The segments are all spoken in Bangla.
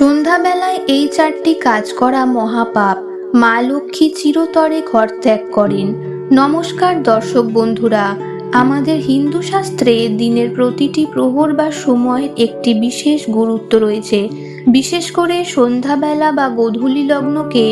সন্ধ্যাবেলায় এই চারটি কাজ করা মহাপাপ। মা লক্ষ্মী চিরতরে ঘর ত্যাগ করেন। নমস্কার দর্শক বন্ধুরা, আমাদের হিন্দু শাস্ত্রে দিনের প্রতিটি প্রহর বা সময়ের একটি বিশেষ গুরুত্ব রয়েছে। বিশেষ করে সন্ধ্যাবেলা বা গোধূলি লগ্নকে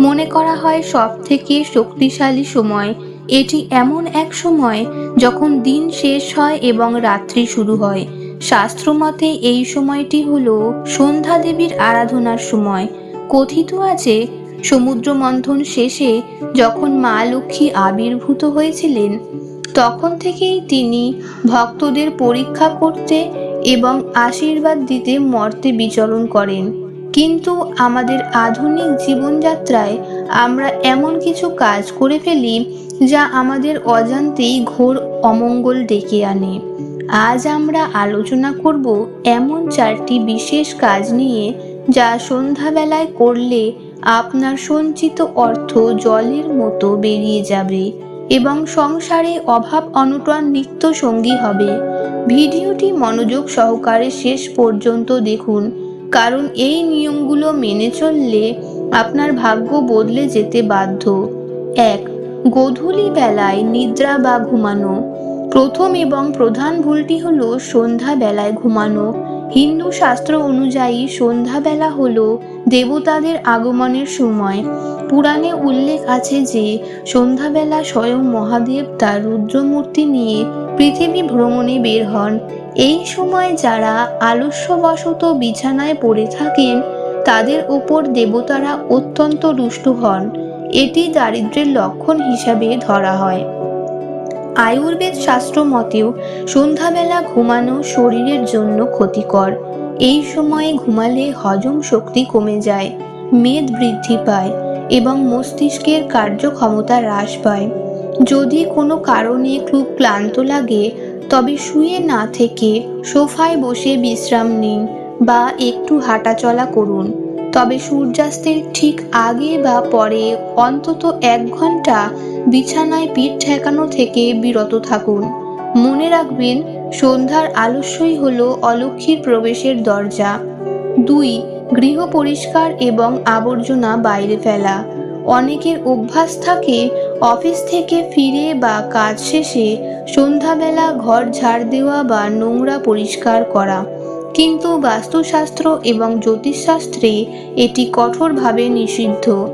মনে করা হয় সব থেকে শক্তিশালী সময়। এটি এমন এক সময় যখন দিন শেষ হয় এবং রাত্রি শুরু হয়। শাস্ত্রমতে এই সময়টি হল সন্ধ্যা দেবীর আরাধনার সময়। কথিত আছে সমুদ্র মন্থন শেষে যখন মা লক্ষ্মী আবির্ভূত হয়েছিলেন, তখন থেকেই তিনি ভক্তদের পরীক্ষা করতে এবং আশীর্বাদ দিতে মর্তে বিচরণ করেন। কিন্তু আমাদের আধুনিক জীবনযাত্রায় আমরা এমন কিছু কাজ করে ফেলি, যা আমাদের অজান্তেই ঘোর অমঙ্গল ডেকে আনে। আজ আমরা আলোচনা করব এমন চারটি বিশেষ কাজ নিয়ে যা সন্ধ্যাবেলায় করলে আপনার সঞ্চিত অর্থ জলের মতো বেরিয়ে যাবে এবং সংসারে অভাব অনটন নিত্য সঙ্গী হবে। ভিডিওটি মনোযোগ সহকারে শেষ পর্যন্ত দেখুন, কারণ এই নিয়মগুলো মেনে চললে আপনার ভাগ্য বদলে যেতে বাধ্য। এক, গোধূলি বেলায় নিদ্রা বা ঘুমানো। প্রথম এবং প্রধান ভুলটি হলো সন্ধ্যাবেলায় ঘুমানো। হিন্দু শাস্ত্র অনুযায়ী সন্ধ্যাবেলা হল দেবতাদের আগমনের সময়। পুরাণে উল্লেখ আছে যে সন্ধ্যাবেলা স্বয়ং মহাদেব তার রুদ্রমূর্তি নিয়ে পৃথিবী ভ্রমণে বের হন। এই সময় যারা আলস্যবশত বিছানায় পড়ে থাকেন, তাদের উপর দেবতারা অত্যন্ত রুষ্ট হন। এটি দারিদ্র্যের লক্ষণ হিসাবে ধরা হয়। আয়ুর্বেদ শাস্ত্র মতেও সন্ধ্যাবেলা ঘুমানো শরীরের জন্য ক্ষতিকর। এই সময়ে ঘুমালে হজম শক্তি কমে যায়, মেদ বৃদ্ধি পায় এবং মস্তিষ্কের কার্যক্ষমতা হ্রাস পায়। যদি কোনো কারণে খুব ক্লান্ত লাগে, তবে শুয়ে না থেকে সোফায় বসে বিশ্রাম নিন বা একটু হাঁটাচলা করুন। তবে সূর্যাস্তের ঠিক আগে বা পরে অন্তত এক ঘণ্টা বিছানায় পিঠ ঠেকানো থেকে বিরত থাকুন। মনে রাখবেন, সন্ধ্যার আলস্যই হল অলক্ষীর প্রবেশের দরজা। দুই, গৃহ পরিষ্কার এবং আবর্জনা বাইরে ফেলা। অনেকের অভ্যাস থাকে, অফিস থেকে ফিরে বা কাজ শেষে সন্ধ্যাবেলা ঘর ঝাড় দেওয়া বা নোংরা পরিষ্কার করা। কিন্তু বাস্তুশাস্ত্র এবং জ্যোতিষশাস্ত্রে এটি কঠোরভাবে নিষিদ্ধ।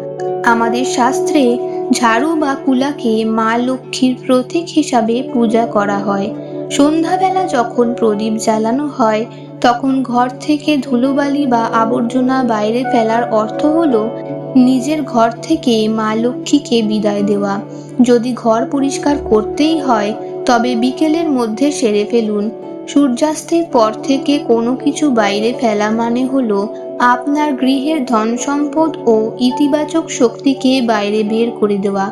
আমাদের শাস্ত্রে ঝাড়ু বা কুলাকে মা লক্ষ্মীর প্রতীক হিসাবে পূজা করা হয়। সন্ধ্যাবেলা যখন প্রদীপ জ্বালানো হয়, তখন ঘর থেকে ধুলোবালি বা আবর্জনা বাইরে ফেলার অর্থ হলো নিজের ঘর থেকে মা লক্ষ্মীকে বিদায় দেওয়া। যদি ঘর পরিষ্কার করতেই হয়, তবে বিকেলের মধ্যে সেরে ফেলুন। সূর্যাস্তের পর থেকে কোনো কিছু বাইরে ফেলা মানে হলো আপনার গৃহের ধন সম্পদ ও ইতিবাচক শক্তিকে বাইরে বের করে দেওয়া।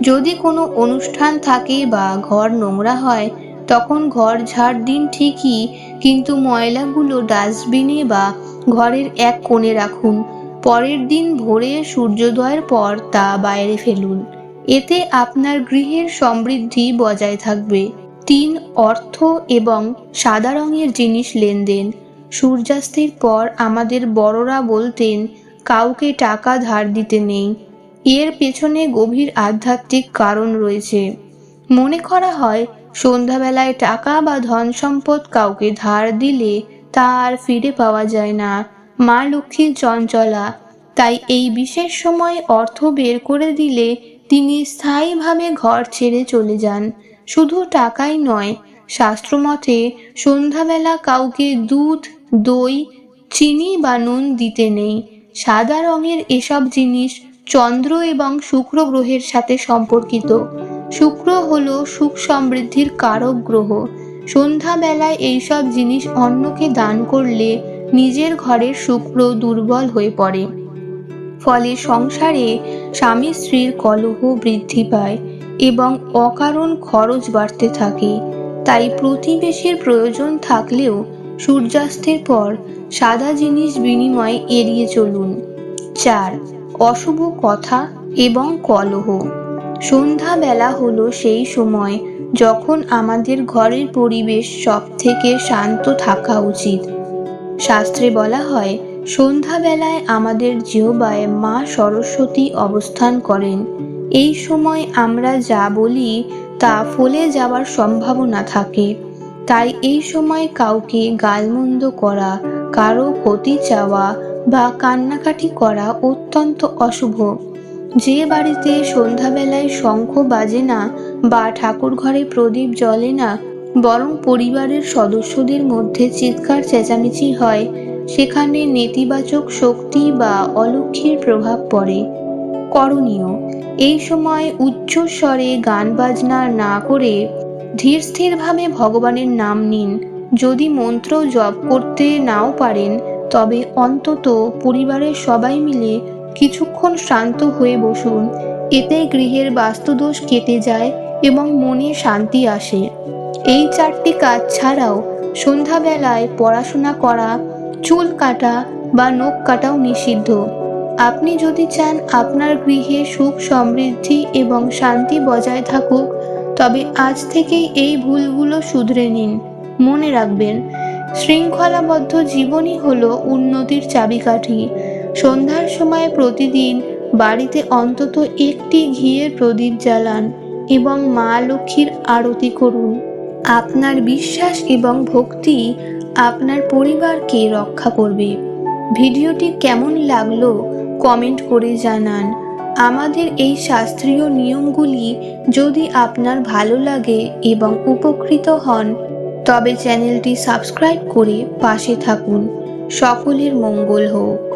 যদি কোনো অনুষ্ঠান থাকে বা ঘর নোংরা হয়, তখন ঘর ঝাড় দিন ঠিকই, কিন্তু ময়লাগুলো ডাস্টবিনে বা ঘরের এক কোণে রাখুন। পরের দিন ভোরে সূর্যোদয়ের পর তা বাইরে ফেলুন। এতে আপনার গৃহের সমৃদ্ধি বজায় থাকবে। তিন অর্থ এবং সাদা রঙের জিনিস লেনদেন। সূর্যাস্তের পর আমাদের বড়রা বলতেন, কাউকে টাকা ধার দিতে নেই। এর পেছনে গভীর আধ্যাত্মিক কারণ রয়েছে। মনে করা হয়, সন্ধ্যাবেলায় টাকা বা ধন সম্পদ কাউকে ধার দিলে তা আর ফিরে পাওয়া যায় না। মা লক্ষ্মীর চঞ্চলা, তাই এই বিশেষ সময় অর্থ বের করে দিলে তিনি স্থায়ীভাবে ঘর ছেড়ে চলে যান। শুধু টাকাই নয়, শাস্ত্রমতে সন্ধ্যাবেলা কাউকে দুধ, দই, চিনি বা নুন দিতে নেই। সাদা রঙের এসব জিনিস চন্দ্র এবং শুক্র গ্রহের সাথে সম্পর্কিত। শুক্র হল সুখ সমৃদ্ধির কারক গ্রহ। সন্ধ্যাবেলায় এইসব জিনিস অন্যকে দান করলে নিজের ঘরের শুক্র দুর্বল হয়ে পড়ে। ফলে সংসারে স্বামী স্ত্রীর কলহ বৃদ্ধি পায়। এবং অকারণ খরচ বাড়তে থাকে। তাই প্রতিবেশীর প্রয়োজন থাকলেও সূর্যাস্তের পর সাদা জিনিস বিনিময়ে এড়িয়ে চলুন। চার, অশুভ কথা এবং কলহ। সন্ধ্যাবেলা হলো সেই সময় যখন আমাদের ঘরের পরিবেশ সব থেকে শান্ত থাকা উচিত। শাস্ত্রে বলা হয়, সন্ধ্যাবেলায় আমাদের জিহবায় মা সরস্বতী অবস্থান করেন। এই সময় আমরা যা বলি তা ফলে যাওয়ার সম্ভাবনা থাকে। তাই এই সময় কাউকে গালমন্দ করা, কারও ক্ষতি চাওয়া বা কান্নাকাটি করা অত্যন্ত অশুভ। যে বাড়িতে সন্ধ্যাবেলায় শঙ্খ বাজে না বা ঠাকুর ঘরে প্রদীপ জ্বলে না, বরং পরিবারের সদস্যদের মধ্যে চিৎকার চেঁচামেচি হয়, সেখানে নেতিবাচক শক্তি বা অলক্ষীর প্রভাব পড়ে। করণীয়। এই সময় উচ্চ স্বরে গান বাজনা না করে ধীর স্থিরভাবে ভগবানের নাম নিন। যদি মন্ত্র জপ করতে নাও পারেন, তবে অন্তত পরিবারের সবাই মিলে কিছুক্ষণ শান্ত হয়ে বসুন। এতে গৃহের বাস্তুদোষ কেটে যায় এবং মনে শান্তি আসে। এই চারটি কাজ ছাড়াও সন্ধ্যাবেলায় পড়াশোনা করা, চুল কাটা বা নখ কাটাও নিষিদ্ধ। আপনি যদি চান আপনার গৃহে সুখ সমৃদ্ধি এবং শান্তি বজায় থাকুক, তবে আজ থেকেই এই ভুলগুলো শুধরে নিন। মনে রাখবেন, শৃঙ্খলাবদ্ধ জীবনই হলো উন্নতির চাবিকাঠি। সন্ধ্যার সময় প্রতিদিন বাড়িতে অন্তত একটি ঘিয়ের প্রদীপ জ্বালান এবং মা লক্ষ্মীর আরতি করুন। আপনার বিশ্বাস এবং ভক্তি আপনার পরিবারকে রক্ষা করবে। ভিডিওটি কেমন লাগল কমেন্ট করে জানান, আমাদের এই শাস্ত্রীয় নিয়মগুলি যদি আপনার ভালো লাগে এবং উপকৃত হন, তবে চ্যানেলটি সাবস্ক্রাইব করে পাশে থাকুন। সকলের মঙ্গল হোক।